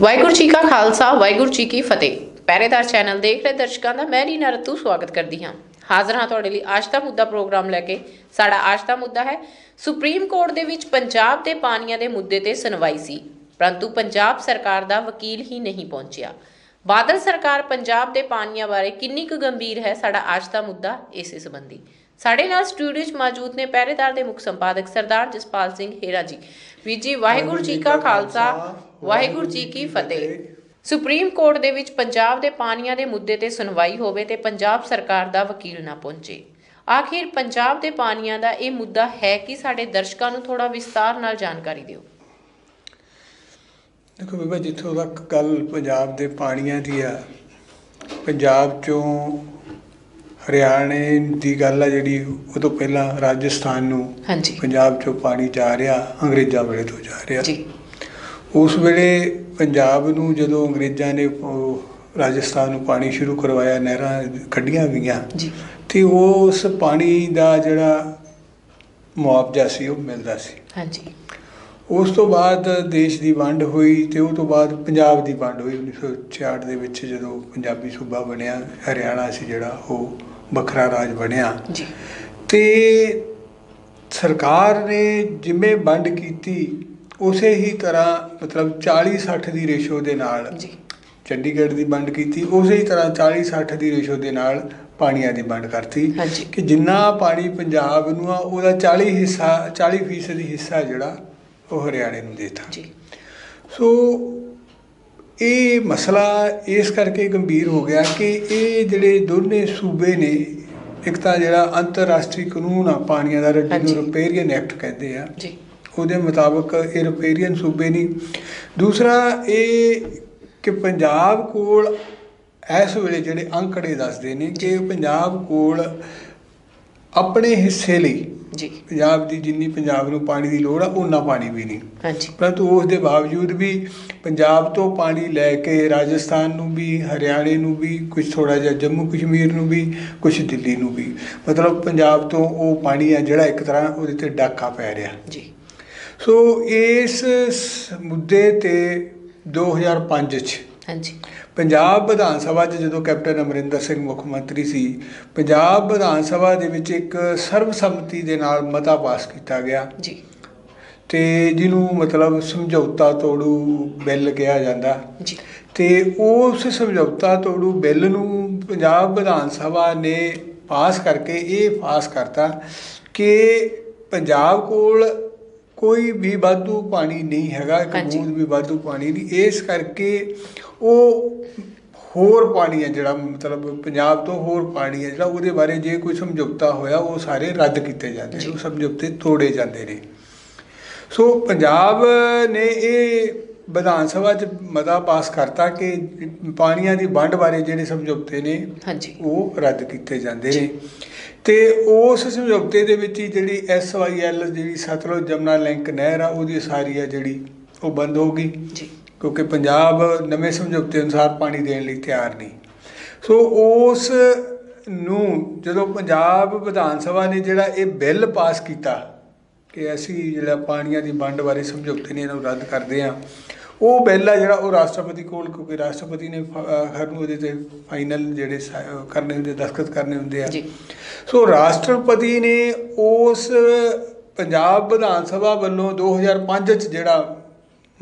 ਵਾਹਿਗੁਰੂ ਜੀ ਕਾ ਖਾਲਸਾ, ਵਾਹਿਗੁਰੂ ਜੀ ਕੀ ਫਤਿਹ। ਪਹਿਰੇਦਾਰ ਚੈਨਲ ਦੇਖ ਰਹੇ ਦਰਸ਼ਕਾਂ ਦਾ ਮੈਂ ਰੀਨਾ ਰਤੂ ਸਵਾਗਤ ਕਰਦੀ ਹਾਂ। ਹਾਜ਼ਰ ਹਾਂ ਤੁਹਾਡੇ ਲਈ ਅੱਜ ਦਾ ਮੁੱਦਾ ਪ੍ਰੋਗਰਾਮ ਲੈ ਕੇ। ਸਾਡਾ ਅੱਜ ਦਾ ਮੁੱਦਾ ਹੈ, ਸੁਪਰੀਮ ਕੋਰਟ ਦੇ ਵਿੱਚ ਪੰਜਾਬ ਦੇ ਪਾਣੀਆਂ ਦੇ ਮੁੱਦੇ ਤੇ ਸੁਣਵਾਈ ਸੀ, ਪਰੰਤੂ ਪੰਜਾਬ ਸਰਕਾਰ ਦਾ ਵਕੀਲ ਹੀ ਨਹੀਂ ਪਹੁੰਚਿਆ। ਬਾਦਲ ਸਰਕਾਰ ਪੰਜਾਬ ਦੇ ਪਾਣੀਆਂ ਬਾਰੇ ਕਿੰਨੀ ਕੁ ਗੰਭੀਰ ਹੈ, ਸਾਡਾ ਅੱਜ ਦਾ ਮੁੱਦਾ ਇਸੇ ਸੰਬੰਧੀ। ਸਾਡੇ ਨਾਲ ਸਟੂਡੀਓ 'ਚ ਮੌਜੂਦ ਨੇ ਪਹਿਰੇਦਾਰ ਦੇ ਮੁੱਖ ਸੰਪਾਦਕ ਸਰਦਾਰ ਜਸਪਾਲ ਸਿੰਘ ਹੇਰਾ ਜੀ, ਵੀਰ ਜੀ, ਵਾਹਿਗੁਰੂ ਜੀ ਕਾ ਖਾਲਸਾ, ਵਾਹਿਗੁਰੂ ਜੀ ਕੀ ਫਤਿਹ। ਸੁਪਰੀਮ ਕੋਰਟ ਦੇ ਵਿੱਚ ਪੰਜਾਬ ਦੇ ਪਾਣੀਆਂ ਦੇ ਮੁੱਦੇ ਤੇ ਸੁਣਵਾਈ ਹੋਵੇ ਤੇ ਪੰਜਾਬ ਸਰਕਾਰ ਦਾ ਵਕੀਲ ਨਾ ਪਹੁੰਚੇ। ਆਖਿਰ ਪੰਜਾਬ ਦੇ ਪਾਣੀਆਂ ਦਾ ਇਹ ਮੁੱਦਾ ਹੈ ਕਿ ਸਾਡੇ ਦਰਸ਼ਕਾਂ ਨੂੰ ਥੋੜਾ ਵਿਸਤਾਰ ਨਾਲ ਜਾਣਕਾਰੀ ਦਿਓ। ਦੇਖੋ ਬੀਬਾ, ਜਿੱਥੋਂ ਤੱਕ ਗੱਲ ਪੰਜਾਬ ਦੇ ਪਾਣੀਆਂ ਦੀ ਆ, ਪੰਜਾਬ ਚੋਂ ਹਰਿਆਣੇ ਦੀ ਗੱਲ ਆ ਜਿਹੜੀ ਉਹ ਤੋਂ ਪਹਿਲਾਂ ਰਾਜਸਥਾਨ ਨੂੰ ਹਾਂਜੀ। ਪੰਜਾਬ ਚੋਂ ਪਾਣੀ ਜਾ ਰਿਹਾ ਅੰਗਰੇਜ਼ਾਂ ਵੇਲੇ ਤੋਂ ਜਾ ਰਿਹਾ। ਜੀ। ਉਸ ਵੇਲੇ ਪੰਜਾਬ ਨੂੰ ਜਦੋਂ ਅੰਗਰੇਜ਼ਾਂ ਨੇ ਰਾਜਸਥਾਨ ਨੂੰ ਪਾਣੀ ਸ਼ੁਰੂ ਕਰਵਾਇਆ ਨਹਿਰਾਂ ਕੱਢੀਆਂ ਗਈਆਂ ਜੀ। ਤੇ ਉਸ ਪਾਣੀ ਦਾ ਜਿਹੜਾ ਮੁਆਵਜ਼ਾ ਸੀ ਉਹ ਮਿਲਦਾ ਸੀ। ਹਾਂਜੀ। ਉਸ ਤੋਂ ਬਾਅਦ ਦੇਸ਼ ਦੀ ਵੰਡ ਹੋਈ ਤੇ ਉਹ ਤੋਂ ਬਾਅਦ ਪੰਜਾਬ ਦੀ ਵੰਡ ਹੋਈ। 1966 ਦੇ ਵਿੱਚ ਜਦੋਂ ਪੰਜਾਬੀ ਸੂਬਾ ਬਣਿਆ ਹਰਿਆਣਾ ਸੀ ਜਿਹੜਾ ਉਹ ਵੱਖਰਾ ਰਾਜ ਬਣਿਆ। ਜੀ। ਤੇ ਸਰਕਾਰ ਨੇ ਜਿਵੇਂ ਵੰਡ ਕੀਤੀ ਉਸੇ ਹੀ ਤਰ੍ਹਾਂ ਮਤਲਬ 40 60 ਦੀ ਰੇਸ਼ੋ ਦੇ ਨਾਲ ਜੀ। ਚੰਡੀਗੜ੍ਹ ਦੀ ਵੰਡ ਕੀਤੀ ਉਸੇ ਹੀ ਤਰ੍ਹਾਂ 40 60 ਦੀ ਰੇਸ਼ੋ ਦੇ ਨਾਲ ਪਾਣੀਆਂ ਦੀ ਵੰਡ ਕਰਤੀ। ਕਿ ਜਿੰਨਾ ਪਾਣੀ ਪੰਜਾਬ ਨੂੰ ਆ ਉਹਦਾ 40 ਹਿੱਸਾ 40% ਫੀਸਦੀ ਹਿੱਸਾ ਜਿਹੜਾ ਉਹ ਹਰਿਆਣੇ ਨੂੰ ਦੇਤਾ। ਜੀ। ਸੋ ਇਹ ਮਸਲਾ ਇਸ ਕਰਕੇ ਗੰਭੀਰ ਹੋ ਗਿਆ ਕਿ ਇਹ ਜਿਹੜੇ ਦੋਨੇ ਸੂਬੇ ਨੇ ਇੱਕ ਤਾਂ ਜਿਹੜਾ ਅੰਤਰਰਾਸ਼ਟਰੀ ਕਾਨੂੰਨ ਆ ਪਾਣੀਆਂ ਦਾ ਜਿਹਨੂੰ। ਰਿਪੇਰੀਅਨ ਐਕਟ ਕਹਿੰਦੇ ਆ। ਜੀ। ਉਹਦੇ ਮੁਤਾਬਕ ਇਹ ਰਿਪੇਰੀਅਨ ਸੂਬੇ ਨਹੀਂ ਦੂਸਰਾ ਇਹ ਕਿ ਪੰਜਾਬ ਕੋਲ ਇਸ ਵੇਲੇ ਜਿਹੜੇ ਅੰਕੜੇ ਦੱਸਦੇ ਨੇ ਕਿ ਪੰਜਾਬ ਕੋਲ ਆਪਣੇ ਹਿੱਸੇ ਲਈ ਜੀ। ਪੰਜਾਬ ਦੀ ਜਿੰਨੀ ਪੰਜਾਬ ਨੂੰ ਪਾਣੀ ਦੀ ਲੋੜ ਆ ਉਹਨਾਂ ਪਾਣੀ ਵੀ ਨਹੀਂ। ਹਾਂਜੀ। ਪਰੰਤੂ ਉਸ ਦੇ ਬਾਵਜੂਦ ਵੀ ਪੰਜਾਬ ਤੋਂ ਪਾਣੀ ਲੈ ਕੇ ਰਾਜਸਥਾਨ ਨੂੰ ਵੀ ਹਰਿਆਣੇ ਨੂੰ ਵੀ ਕੁਝ ਥੋੜਾ ਜਿਹਾ ਜੰਮੂ ਕਸ਼ਮੀਰ ਨੂੰ ਵੀ ਕੁਝ ਦਿੱਲੀ ਨੂੰ ਵੀ। ਮਤਲਬ ਪੰਜਾਬ ਤੋਂ ਉਹ ਪਾਣੀ ਆ ਜਿਹੜਾ ਇੱਕ ਤਰ੍ਹਾਂ ਉਹਦੇ ਤੇ ਡਾਕਾ ਪੈ ਰਿਹਾ। ਜੀ। ਸੋ ਇਸ ਮੁੱਦੇ ਤੇ 2005 ਚ ਹਾਂਜੀ। ਪੰਜਾਬ ਵਿਧਾਨ ਸਭਾ 'ਚ ਜਦੋਂ ਕੈਪਟਨ ਅਮਰਿੰਦਰ ਸਿੰਘ ਮੁੱਖ ਮੰਤਰੀ ਸੀ ਪੰਜਾਬ ਵਿਧਾਨ ਸਭਾ ਦੇ ਵਿੱਚ ਇੱਕ ਸਰਬਸੰਮਤੀ ਦੇ ਨਾਲ ਮਤਾ ਪਾਸ ਕੀਤਾ ਗਿਆ। ਜੀ। ਤੇ ਜਿਹਨੂੰ ਮਤਲਬ ਸਮਝੌਤਾ ਤੋੜੂ ਬਿੱਲ ਕਿਹਾ ਜਾਂਦਾ। ਜੀ। ਤੇ ਉਸ ਸਮਝੌਤਾ ਤੋੜੂ ਬਿੱਲ ਨੂੰ ਪੰਜਾਬ ਵਿਧਾਨ ਸਭਾ ਨੇ ਪਾਸ ਕਰਕੇ ਇਹ ਪਾਸ ਕਰਤਾ ਕਿ ਪੰਜਾਬ ਕੋਲ ਕੋਈ ਵੀ ਵਾਧੂ ਪਾਣੀ ਨਹੀਂ ਹੈਗਾ ਇੱਕ ਹਾਂਜੀ। ਬੂੰਦ ਵੀ ਵਾਧੂ ਪਾਣੀ ਨਹੀਂ। ਇਸ ਕਰਕੇ ਉਹ ਹੋਰ ਪਾਣੀ ਹੈ ਜਿਹੜਾ ਮਤਲਬ ਪੰਜਾਬ ਤੋਂ ਹੋਰ ਪਾਣੀ ਹੈ ਜਿਹੜਾ ਉਹਦੇ ਬਾਰੇ ਜੇ ਕੋਈ ਸਮਝੌਤਾ ਹੋਇਆ ਉਹ ਸਾਰੇ ਰੱਦ ਕੀਤੇ ਜਾਂਦੇ ਨੇ ਜੀ। ਉਹ ਸਮਝੌਤੇ ਤੋੜੇ ਜਾਂਦੇ ਨੇ। ਸੋ ਪੰਜਾਬ ਨੇ ਇਹ ਵਿਧਾਨ ਸਭਾ 'ਚ ਮਤਾ ਪਾਸ ਕਰਤਾ ਕਿ ਪਾਣੀਆਂ ਦੀ ਵੰਡ ਬਾਰੇ ਜਿਹੜੇ ਸਮਝੌਤੇ ਨੇ ਹਾਂਜੀ। ਉਹ ਰੱਦ ਕੀਤੇ ਜਾਂਦੇ ਨੇ। ਤੇ ਉਸ ਸਮਝੌਤੇ ਦੇ ਵਿੱਚ ਹੀ ਜਿਹੜੀ ਐਸਵਾਈਐਲ ਜਿਹੜੀ ਸਤਲੁਜ ਜਮਨਾ ਲਿੰਕ ਨਹਿਰ ਆ ਉਹਦੀ ਸਾਰੀ ਆ ਜਿਹੜੀ ਉਹ ਬੰਦ ਹੋ ਗਈ। ਜੀ। ਕਿਉਂਕਿ ਪੰਜਾਬ ਨਵੇਂ ਸਮਝੌਤੇ ਅਨੁਸਾਰ ਪਾਣੀ ਦੇਣ ਲਈ ਤਿਆਰ ਨਹੀਂ। ਸੋ ਉਸ ਨੂੰ ਜਦੋਂ ਪੰਜਾਬ ਵਿਧਾਨ ਸਭਾ ਨੇ ਜਿਹੜਾ ਇਹ ਬਿੱਲ ਪਾਸ ਕੀਤਾ ਕਿ ਅਸੀਂ ਜਿਹੜਾ ਪਾਣੀਆਂ ਦੀ ਵੰਡ ਬਾਰੇ ਸਮਝੌਤੇ ਨੇ ਇਹਨੂੰ ਰੱਦ ਕਰਦੇ ਆ ਉਹ ਬਿੱਲ ਆ ਜਿਹੜਾ ਉਹ ਰਾਸ਼ਟਰਪਤੀ ਕੋਲ ਕਿਉਂਕਿ ਰਾਸ਼ਟਰਪਤੀ ਨੇ ਹਰ ਨੂੰ ਉਹਦੇ ਤੇ ਫਾਈਨਲ ਜਿਹੜੇ ਕਰਨੇ ਹੁੰਦੇ ਦਸਖਤ ਕਰਨੇ ਹੁੰਦੇ ਆ। ਜੀ। ਸੋ ਰਾਸ਼ਟਰਪਤੀ ਨੇ ਉਸ ਪੰਜਾਬ ਵਿਧਾਨ ਸਭਾ ਵੱਲੋਂ 2005 ਚ ਜਿਹੜਾ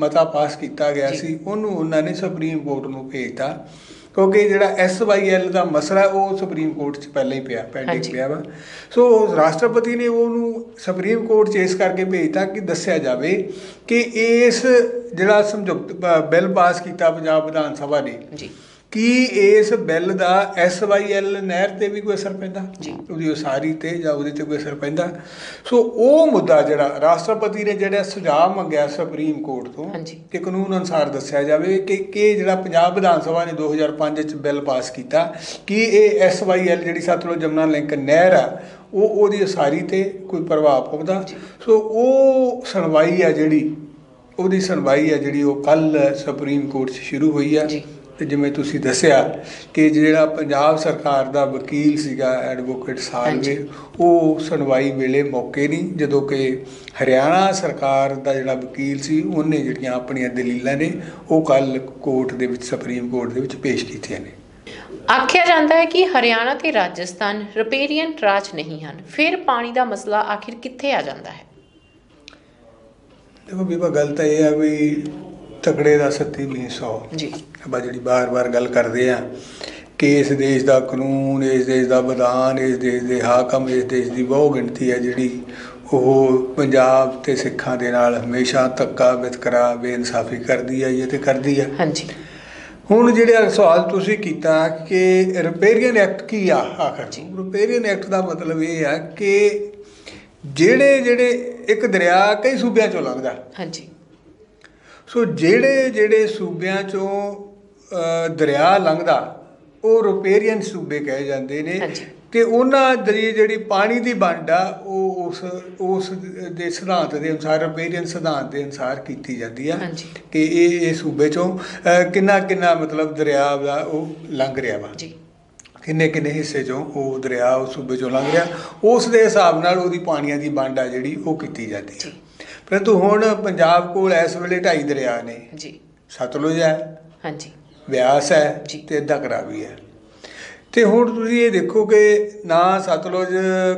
ਮਤਾ ਪਾਸ ਕੀਤਾ ਗਿਆ। ਸੀ ਉਹਨੂੰ ਉਹਨਾਂ ਨੇ ਸੁਪਰੀਮ ਕੋਰਟ ਨੂੰ ਭੇਜਤਾ। ਕਿਉਂਕਿ ਜਿਹੜਾ ਐਸਵਾਈਐਲ ਦਾ ਮਸਲਾ ਉਹ ਸੁਪਰੀਮ ਕੋਰਟ 'ਚ ਪਹਿਲਾਂ ਹੀ ਪਿਆ ਪੈਂਡਿੰਗ। ਪਿਆ ਵਾ ਸੋ ਰਾਸ਼ਟਰਪਤੀ ਨੇ ਉਹਨੂੰ ਸੁਪਰੀਮ ਕੋਰਟ 'ਚ ਇਸ ਕਰਕੇ ਭੇਜਤਾ ਕਿ ਦੱਸਿਆ ਜਾਵੇ ਕਿ ਇਸ ਜਿਹੜਾ ਸਮਝੌਤਾ ਬਿੱਲ ਪਾਸ ਕੀਤਾ ਪੰਜਾਬ ਵਿਧਾਨ ਸਭਾ ਨੇ ਜੀ ਕੀ ਇਸ ਬਿੱਲ ਦਾ ਐਸਵਾਈਐਲ ਨਹਿਰ ਤੇ ਵੀ ਕੋਈ ਅਸਰ ਪੈਂਦਾ ਜੀ। ਉਹਦੀ ਉਸਾਰੀ ਤੇ ਜਾਂ ਉਹਦੇ ਤੇ ਕੋਈ ਅਸਰ ਪੈਂਦਾ ਸੋ ਉਹ ਮੁੱਦਾ ਜਿਹੜਾ ਰਾਸ਼ਟਰਪਤੀ ਨੇ ਜਿਹੜਾ ਸੁਝਾਅ ਮੰਗਿਆ ਸੁਪਰੀਮ ਕੋਰਟ ਤੋਂ। ਕਿ ਕਾਨੂੰਨ ਅਨੁਸਾਰ ਦੱਸਿਆ ਜਾਵੇ ਕਿ ਕਿ ਜਿਹੜਾ ਪੰਜਾਬ ਵਿਧਾਨ ਸਭਾ ਨੇ 2005 ਚ ਬਿੱਲ ਪਾਸ ਕੀਤਾ ਕਿ ਇਹ ਐਸਵਾਈਐਲ ਜਿਹੜੀ ਸਤਲੁਜ ਜਮਨਾ ਲਿੰਕ ਨਹਿਰ ਆ ਉਹ ਉਹਦੀ ਉਸਾਰੀ ਤੇ ਕੋਈ ਪ੍ਰਭਾਵ ਪਾਉਂਦਾ। ਸੋ ਉਹ ਸੁਣਵਾਈ ਆ ਜਿਹੜੀ ਉਹਦੀ ਸੁਣਵਾਈ ਆ ਜਿਹੜੀ ਉਹ ਕੱਲ ਸੁਪਰੀਮ ਕੋਰਟ 'ਚ ਸ਼ੁਰੂ ਹੋਈ ਆ ਜੀ। ਤੇ ਜਿਵੇਂ ਤੁਸੀਂ ਦੱਸਿਆ ਕਿ ਜਿਹੜਾ ਪੰਜਾਬ ਸਰਕਾਰ ਦਾ ਵਕੀਲ ਸੀਗਾ ਐਡਵੋਕੇਟ ਸਾਲਵੇ ਉਹ ਸੁਣਵਾਈ ਵੇਲੇ ਮੌਕੇ ਨਹੀਂ ਜਦੋਂ ਕਿ ਹਰਿਆਣਾ ਸਰਕਾਰ ਦਾ ਜਿਹੜਾ ਵਕੀਲ ਸੀ ਉਹਨੇ ਜਿਹੜੀਆਂ ਆਪਣੀਆਂ ਦਲੀਲਾਂ ਨੇ ਉਹ ਕੱਲ ਕੋਰਟ ਦੇ ਵਿੱਚ ਸੁਪਰੀਮ ਕੋਰਟ ਦੇ ਵਿੱਚ ਪੇਸ਼ ਕੀਤੀਆਂ ਨੇ। ਆਖਿਆ ਜਾਂਦਾ ਹੈ ਕਿ ਹਰਿਆਣਾ ਤੇ ਰਾਜਸਥਾਨ ਰਿਪੇਰੀਅਨ ਰਾਜ ਨਹੀਂ ਹਨ। ਫਿਰ ਪਾਣੀ ਦਾ ਮਸਲਾ ਆਖਿਰ ਕਿੱਥੇ ਆ ਜਾਂਦਾ ਹੈ? ਦੇਖੋ ਬੀਬਾ ਗੱਲ ਤਾਂ ਇਹ ਹੈ ਵੀ ਤਕੜੇ ਦਾ ਸੱਤੀ ਵੀ 100 ਜੀ। ਆਪਾਂ ਜਿਹੜੀ ਬਾਰ-ਬਾਰ ਗੱਲ ਕਰਦੇ ਆ ਕਿ ਇਸ ਦੇਸ਼ ਦਾ ਕਾਨੂੰਨ ਇਸ ਦੇਸ਼ ਦਾ ਵਿਧਾਨ ਇਸ ਦੇਸ਼ ਦੇ ਹਾਕਮ ਇਸ ਦੇਸ਼ ਦੀ ਬਹੁ ਗਿਣਤੀ ਹੈ ਜਿਹੜੀ ਉਹ ਪੰਜਾਬ ਤੇ ਸਿੱਖਾਂ ਦੇ ਨਾਲ ਹਮੇਸ਼ਾ ਧੱਕਾ ਵਿਤਕਰਾ ਬੇਇਨਸਾਫੀ ਕਰਦੀ ਹੈ ਇਹ ਤੇ ਕਰਦੀ ਹੈ। ਹਾਂਜੀ। ਹੁਣ ਜਿਹੜਾ ਸਵਾਲ ਤੁਸੀਂ ਕੀਤਾ ਕਿ ਰਿਪੇਰੀਅਨ ਐਕਟ ਕੀ ਆ ਆਖਰ? ਜੀ। ਰਿਪੇਰੀਅਨ ਐਕਟ ਦਾ ਮਤਲਬ ਇਹ ਆ ਕਿ ਜਿਹੜੇ ਜਿਹੜੇ ਇੱਕ ਦਰਿਆ ਕਈ ਸੂਬਿਆਂ ਚੋਂ ਲੰਘਦਾ। ਹਾਂਜੀ। ਸੋ ਜਿਹੜੇ ਜਿਹੜੇ ਸੂਬਿਆਂ ਚੋਂ ਦਰਿਆ ਲੰਘਦਾ ਉਹ ਰਿਪੇਰੀਅਨ ਸੂਬੇ ਕਹੇ ਜਾਂਦੇ ਨੇ। ਤੇ ਉਹਨਾਂ ਦੀ ਜਿਹੜੀ ਪਾਣੀ ਦੀ ਵੰਡ ਆ ਉਹ ਉਸ ਉਸ ਦੇ ਸਿਧਾਂਤ ਦੇ ਅਨੁਸਾਰ ਰਿਪੇਰੀਅਨ ਸਿਧਾਂਤ ਦੇ ਅਨੁਸਾਰ ਕੀਤੀ ਜਾਂਦੀ ਆ। ਕਿ ਇਹ ਇਹ ਸੂਬੇ ਚੋਂ ਕਿੰਨਾ ਕਿੰਨਾ ਮਤਲਬ ਦਰਿਆ ਦਾ ਉਹ ਲੰਘ ਰਿਹਾ ਵਾ ਜੀ ਕਿੰਨੇ ਕਿੰਨੇ ਹਿੱਸੇ ਚੋਂ ਉਹ ਦਰਿਆ ਉਸ ਸੂਬੇ ਚੋਂ ਲੰਘ ਰਿਹਾ ਉਸ ਦੇ ਹਿਸਾਬ ਨਾਲ ਉਹਦੀ ਪਾਣੀਆਂ ਦੀ ਵੰਡ ਆ ਜਿਹੜੀ ਉਹ ਕੀਤੀ ਜਾਂਦੀ ਹੈ। ਪਰੰਤੂ ਹੁਣ ਪੰਜਾਬ ਕੋਲ ਇਸ ਵੇਲੇ ਢਾਈ ਦਰਿਆ ਨੇ। ਜੀ। ਸਤਲੁਜ ਹੈ। ਹਾਂਜੀ। ਬਿਆਸ ਹੈ। ਤੇ ਅੱਧਾ ਕਰਾਵੀ ਹੈ। ਤੇ ਹੁਣ ਤੁਸੀਂ ਇਹ ਦੇਖੋ ਕਿ ਨਾ ਸਤਲੁਜ